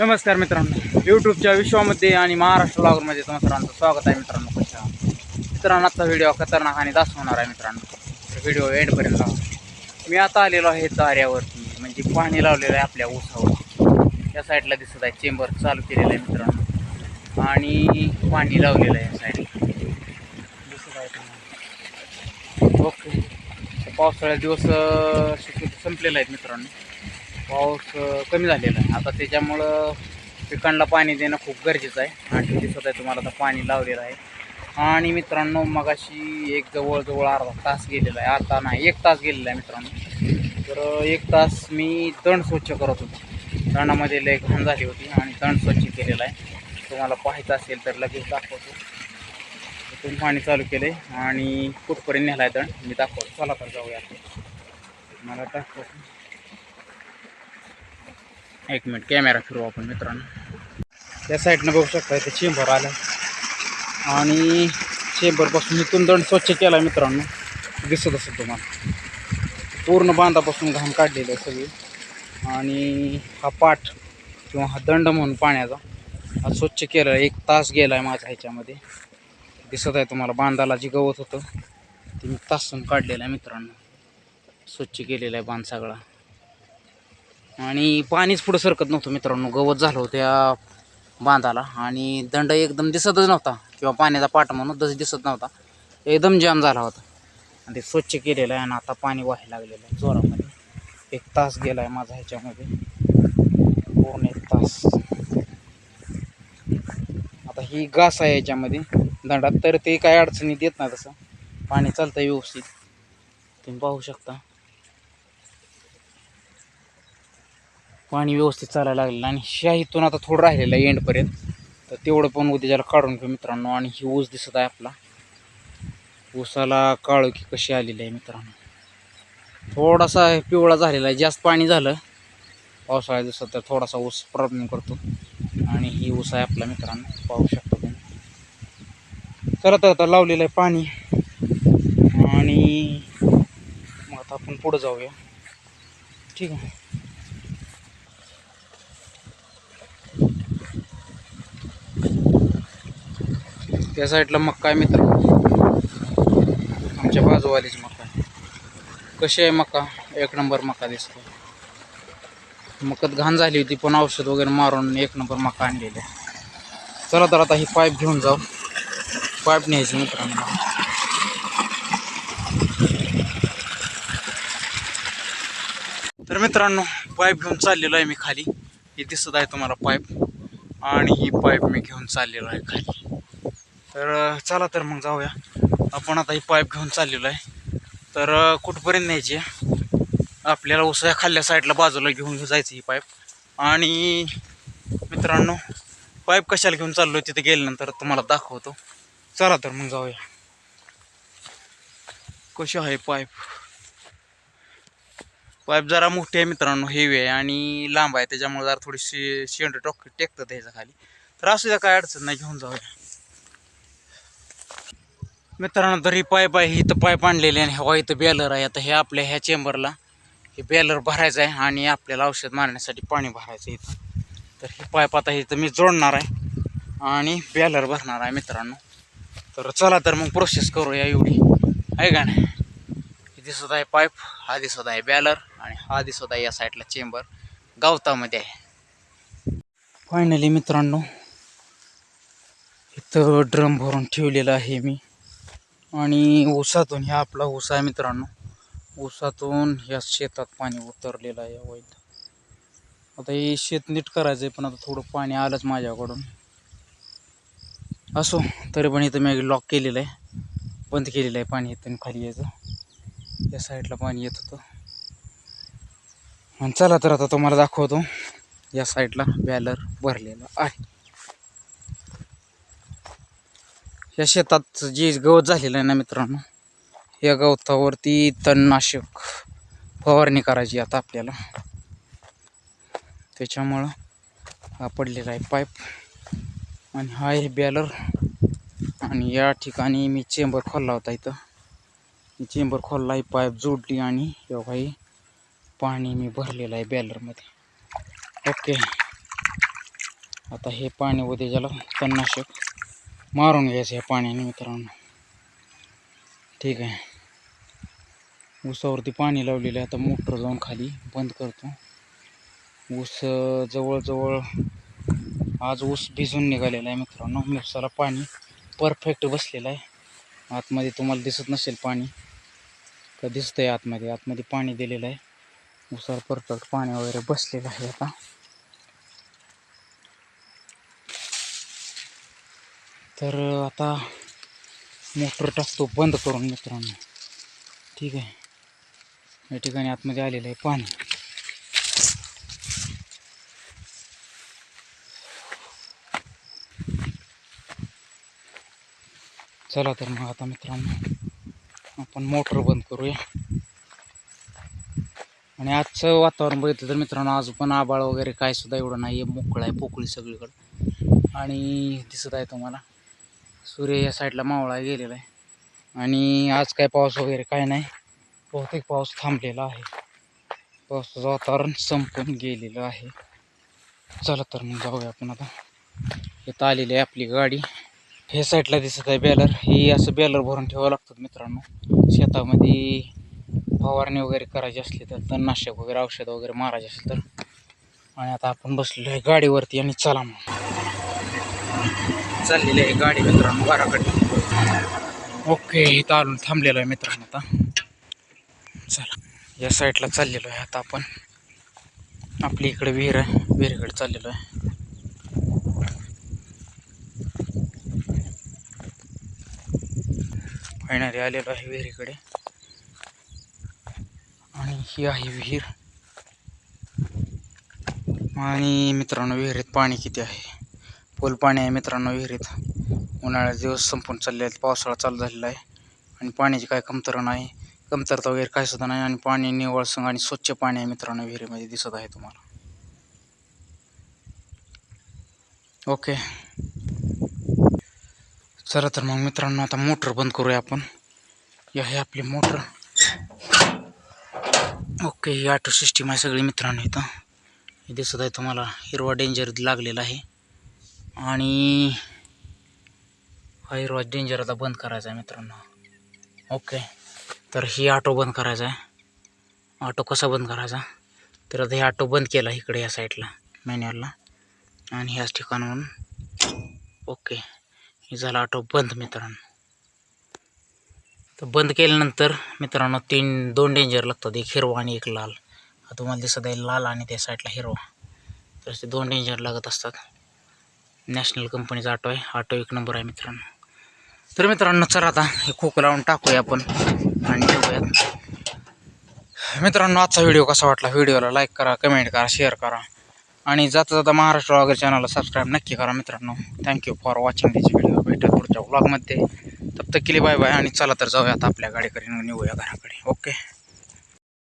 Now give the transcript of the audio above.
नमस्कार मित्रांनो. यूट्यूबच्या विश्वामध्ये आणि महाराष्ट्र ब्लॉगरमध्ये तुम्हा स्वागत आहे मित्रांनो. कशा मित्रांनो आजचा व्हिडिओ खतरनाक आणि दाखवणार आहे मित्रांनो. तर व्हिडिओ एंडपर्यंत मी आता आलेलो आहे दाऱ्यावरती म्हणजे पाणी लावलेलं आहे आपल्या ऊसावर. या साईडला दिसत आहे चेंबर चालू केलेलं आहे मित्रांनो. आणि पाणी लावलेलं आहे या साईडला दिसत आहे ओके. पावसाळ्यात दिवस अं, शक्यतो संपलेले आहेत मित्रांनो. पाऊस कमी झालेला आहे. आता त्याच्यामुळं पिकांना पाणी देणं खूप गरजेचं आहे. आणि दिसत आहे तुम्हाला आता पाणी लावलेलं आहे. आणि मित्रांनो मगाशी एक जवळजवळ अर्धा तास गेलेला आहे. आता नाही एक तास गेलेला आहे मित्रांनो. तर एक तास मी तण स्वच्छ करत होतो. तणामध्ये लय घाण झाली होती आणि तण स्वच्छ केलेला आहे. तुम्हाला पाहायचं असेल तर लगेच दाखवतो. इथून पाणी चालू केलं आहे आणि कुठपर्यंत नेला आहे तण मी दाखवतो. चला तर जाऊया मला दाखवतो. एक मिनिट कॅमेरा फिरू आपण मित्रांनो. त्या साईडनं बघू शकता इथे चेंबर आलं आणि चेंबरपासून इथून दंड स्वच्छ केला आहे मित्रांनो. दिसत असेल तुम्हाला. पूर्ण बांधापासून घाण काढलेलं आहे सगळी. आणि हा पाठ किंवा हा दंड म्हणून पाण्याचा हा स्वच्छ केला आहे एक तास गेला आहे माझा ह्याच्यामध्ये. दिसत आहे तुम्हाला बांधाला जे गवत होतं ते मी तासून काढलेलं आहे मित्रांनो. स्वच्छ केलेलं आहे बांध सगळा. आणि पाणीच पुढं सरकत नव्हतं मित्रांनो. गवत झालं होतं त्या बांधाला. आणि दंड एकदम दिसतच नव्हता. किंवा पाण्याचा पाठ म्हणून तसं दिसत नव्हता. एकदम जाम झाला होता. आणि ते स्वच्छ केलेलं आहे आणि आता पाणी व्हायला लागलेलं आहे जोरामध्ये. एक तास गेला आहे माझा ह्याच्यामध्ये. पूर्ण एक तास. आता ही घास आहे याच्यामध्ये दंडात तर ते काय अडचणी देत नाही तसं. पाणी चालतं व्यवस्थित. तुम्ही पाहू शकता. पाणी व्यवस्थित चालायला लागलेलं आणि शाहीतून आता थोडं राहिलेलं आहे एंडपर्यंत. तर तेवढं पण उद्याला काढून घेऊ मित्रांनो. आणि ही ऊस दिसत आहे आपला. ऊसाला काळोखी कशी आलेली आहे मित्रांनो. थोडासा पिवळा झालेला आहे. जास्त पाणी झालं. पावसाळ्यात दिसत तर थोडासा ऊस प्रॉब्लेम करतो. आणि ही ऊस आहे आपला मित्रांनो. पाहू शकतो तुम्ही. चला तर आता लावलेलं आहे पाणी. आणि मग आता आपण पुढं जाऊया. ठीक आहे. त्या साईडला मक्का आहे मित्र. आमच्या बाजूवालीच मक्का आहे. कशी आहे मक्का एक नंबर मका दिसतो मकत घाण झाली होती पण औषध वगैरे मारून एक नंबर मका आणलेली आहे. चला तर आता ही पाईप घेऊन जाऊ. पाईप न्यायची मित्रांनो. तर मित्रांनो पाईप घेऊन चाललेलो आहे मी खाली. हे दिसत आहे तुम्हाला पाईप. आणि ही पाईप मी घेऊन चाललेलो आहे खाली. तर चला तर मग जाऊया. आपण आता ही पाईप घेऊन चाललेलो आहे. तर कुठपर्यंत न्यायची? आहे? आपल्याला उसळ्या खाल्ल्या साईडला बाजूला घेऊन जायचं ही पाईप. आणि मित्रांनो पाईप कशाला घेऊन चाललो तिथे गेल्यानंतर तुम्हाला दाखवतो. चला तर मग जाऊया. कशी आहे पाईप? पाईप जरा मोठी आहे मित्रांनो हेवी आहे आणि लांब आहे. त्याच्यामुळे जरा थोडीशी शेंड टॉक टेकतं त्याच्याखाली तर असू द्या काय अडचण नाही घेऊन जाऊया. मित्रांनो तर ही पाईप आहे इथं पाईप आणलेली आणि हवा इथं बॅलर आहे. आता हे आपल्या ह्या चेंबरला हे बॅलर भरायचं आहे आणि आपल्याला औषध मारण्यासाठी पाणी भरायचं आहे इथं. तर हे पाईप आता इथं मी जोडणार आहे आणि बॅलर भरणार आहे मित्रांनो. तर चला तर मग प्रोसेस करूया एवढी. आहे का नाही? हे दिसत आहे पाईप हा दिसत आहे बॅलर आणि हा दिसत आहे या साईडला चेंबर गावतामध्ये आहे. फायनली मित्रांनो इथं ड्रम भरून ठेवलेलं आहे मी. आणि ऊसातून ह्या आपला ऊस आहे मित्रांनो. ऊसातून ह्या शेतात पाणी उतरलेलं आहे वैध आता हे शेत नीट करायचं आहे पण आता थोडं पाणी आलंच माझ्याकडून. असो तरी पण इथं मी लॉक केलेलं आहे. बंद केलेलं आहे पाणी इथून खाली यायचं. या साईडला पाणी येत होतं. आणि चला तर आता तुम्हाला दाखवतो. या साईडला बॅलर भरलेला आहे. या शेतात जे गवत झालेलं आहे ना मित्रांनो या गवतावरती तणनाशक फवारणी करायची आता आपल्याला. त्याच्यामुळं हा पडलेला आहे पाईप आणि हा आहे बॅलर. आणि या ठिकाणी मी चेंबर खोलला होता इथं. चेंबर खोलला ही पाईप जोडली आणि एवढा पाणी मी भरलेलं आहे बॅलरमध्ये. ओके. आता हे पाणी उद्या ज्याला तणनाशक मारून घ्यायचं ह्या पाण्याने मित्रांनो. ठीक आहे. ऊसावरती पाणी लावलेलं आहे. आता मोटर जाऊन खाली बंद करतो. ऊस जवळजवळ आज ऊस भिजून निघालेला आहे मित्रांनो. ऊसाला पाणी परफेक्ट बसलेलं आहे. आतमध्ये तुम्हाला दिसत नसेल पाणी. का दिसतंय आतमध्ये? आतमध्ये पाणी दिलेलं आहे. ऊसावर परफेक्ट पाणी वगैरे बसलेलं आहे आता. तर आता मोटर टाकतो बंद करून मित्रांनो. ठीक आहे? या ठिकाणी आतमध्ये आलेलं आहे पाणी. चला तर मग आता मित्रांनो आपण मोटर बंद करूया. आणि आजचं वातावरण बघितलं तर मित्रांनो आज पण आबाळ वगैरे काय सुद्धा एवढं नाही आहे मोकळं आहे पोकळी सगळीकडं. आणि दिसत आहे तुम्हाला. सूर्य या साईडला मावळा गेलेला आहे. आणि आज काय पाऊस वगैरे काय नाही. बहुतेक पाऊस थांबलेला आहे. पावसाचं वातावरण संपून गेलेलं आहे. चला तर मग जाऊया आपण आता. इथं आलेली आहे आपली गाडी. हे साईडला दिसत आहे बॅलर. हे असं बॅलर भरून ठेवावं लागतं मित्रांनो. शेतामध्ये फवारणी वगैरे करायची असली तर तणनाशक वगैरे औषध वगैरे मारायचे असेल तर. आणि आता आपण बसलेलो आहे गाडीवरती आणि चला मग. चाललेली आहे गाडी मित्रांनो बाराकडे ओके इथं आलो थांबलेलो आहे मित्रांनो आता. चला या साईडला चाललेलो आहे आता आपण. आपली इकडे विहीर आहे विहिरीकडे चाललेलो आहे. फायनली आलेलो आहे विहिरीकडे. आणि ही आहे विहीर. आणि मित्रांनो विहिरीत पाणी किती आहे? पूल पाणी आहे मित्रांनो विहिरीत. उन्हाळ्याचे दिवस संपून चालले आहेत. पावसाळा चालू झालेला आहे. आणि पाण्याची काय कमतरता नाही. कमतरता वगैरे काय सुद्धा नाही. आणि पाणी निवळ संग आणि स्वच्छ पाणी आहे मित्रांनो विहिरीमध्ये दिसत आहे तुम्हाला. ओके. चला तर मग मित्रांनो आता मोटर बंद करूया आपण. या आहे आपली मोटर. ओके ही ऑटो सिस्टीम आहे सगळी मित्रांनो इथं. हे दिसत आहे तुम्हाला. हिरवा डेंजर लागलेला आहे. आणि हा हिरवा डेंजर आता बंद करायचा आहे मित्रांनो. ओके तर ही ऑटो बंद करायचा आहे ऑटो कसा बंद करायचा? तर आता हे ऑटो बंद केला इकडे या साईडला मॅन्युअलला. आणि ह्याच ठिकाणाहून ओके हे झालं ऑटो बंद मित्रांनो. तर बंद केल्यानंतर मित्रांनो तीन दोन डेंजर लागतात एक हिरवा आणि एक लाल. तुम्हाला दिसत आहे लाल आणि त्या साईडला हिरवा. तर ते दोन डेंजर लागत असतात. नॅशनल कंपनीचा ऑटो आहे. ऑटो एक नंबर आहे मित्रांनो. तर मित्रांनो चला आता हे खोकं लावून टाकूया आपण आणि ठेवूयात मित्रांनो आजचा व्हिडिओ कसा वाटला व्हिडिओला लाईक करा कमेंट करा शेअर करा. आणि जाता जाता महाराष्ट्र वगैरे चॅनलला सबस्क्राईब नक्की करा मित्रांनो. Thank you for watching this video भेटत पुढच्या ब्लॉगमध्ये तब तक केली बाय बाय आणि चला तर जाऊया आता आपल्या गाडीकडे निघूया घराकडे. ओके